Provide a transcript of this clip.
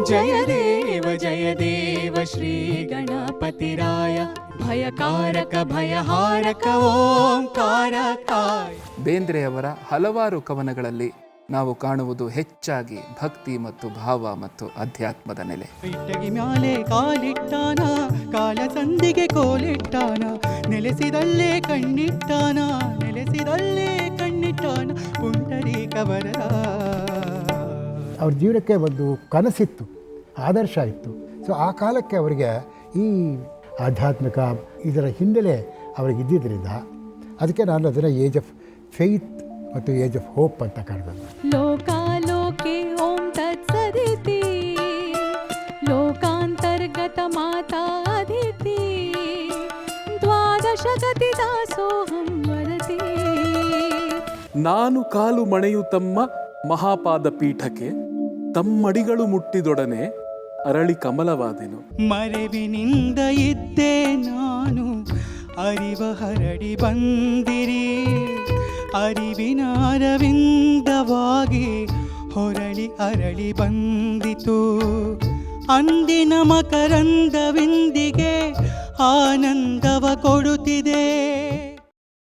ಜಯ ದೇವ ಜಯ ದೇವ ಶ್ರೀ ಗಣಪತಿರಾಯ. ಭಯಕಾರಕ ಭಯಹಾರಕ ಓಂಕಾರ ಕಾಯ. ಬೇಂದ್ರೆಯವರ ಹಲವಾರು ಕವನಗಳಲ್ಲಿ ನಾವು ಕಾಣುವುದು ಹೆಚ್ಚಾಗಿ ಭಕ್ತಿ ಮತ್ತು ಭಾವ ಮತ್ತು ಅಧ್ಯಾತ್ಮದ ನೆಲೆ. ಇಟ್ಟಗಿ ಮ್ಯಾಲೆ ಕಾಲಿಟ್ಟಾನ ಕಾಲ ಸಂದಿಗೆ ಕೋಲಿಟ್ಟಾನ ನೆಲೆಸಿದಲ್ಲೇ ಕಣ್ಣಿಟ್ಟಾನ ನೆಲೆಸಿದಲ್ಲೇ ಕಣ್ಣಿಟ್ಟಾನ ಪುಂಡರೀಕ ವರದ ಅವ್ರ ಜೀವನಕ್ಕೆ ಒಂದು ಕನಸಿತ್ತು ಆದರ್ಶ ಇತ್ತು. ಸೊ ಆ ಕಾಲಕ್ಕೆ ಅವರಿಗೆ ಈ ಆಧ್ಯಾತ್ಮಿಕ ಇದರ ಹಿನ್ನೆಲೆ ಅವ್ರಿಗೆ ಇದ್ದಿದ್ದರಿಂದ ಅದಕ್ಕೆ ನಾನು ಅದನ್ನು ಏಜ್ ಆಫ್ ಫೇತ್ ಮತ್ತು ಏಜ್ ಆಫ್ ಹೋಪ್ ಅಂತ ಕರೆದದ್ದು. ಲೋಕಲೋಕೀ ಓಂ ತತ್ಸದಿತಿ ಲೋಕಾಂತರ್ಗತ ದ್ವಾದಶ ಗತಿ ದಾಸೋಹಂ ನಾನು ಕಾಲು ಮಣೆಯು ತಮ್ಮ ಮಹಾಪಾದ ಪೀಠಕ್ಕೆ ತಮ್ಮಡಿಗಳು ಮುಟ್ಟಿದೊಡನೆ ಅರಳಿ ಕಮಲವಾದೆನು. ಮರೆವಿನಿಂದ ಇದ್ದೆ ನಾನು, ಅರಿವ ಹರಡಿ ಬಂದಿರಿ. ಅರಿವಿನ ಅರವಿಂದವಾಗಿ ಹೊರಳಿ ಅರಳಿ ಬಂದಿತು. ಅಂದಿನ ಮಕರಂದವಿಂದಿಗೆ ಆನಂದವ ಕೊಡುತ್ತಿದೆ.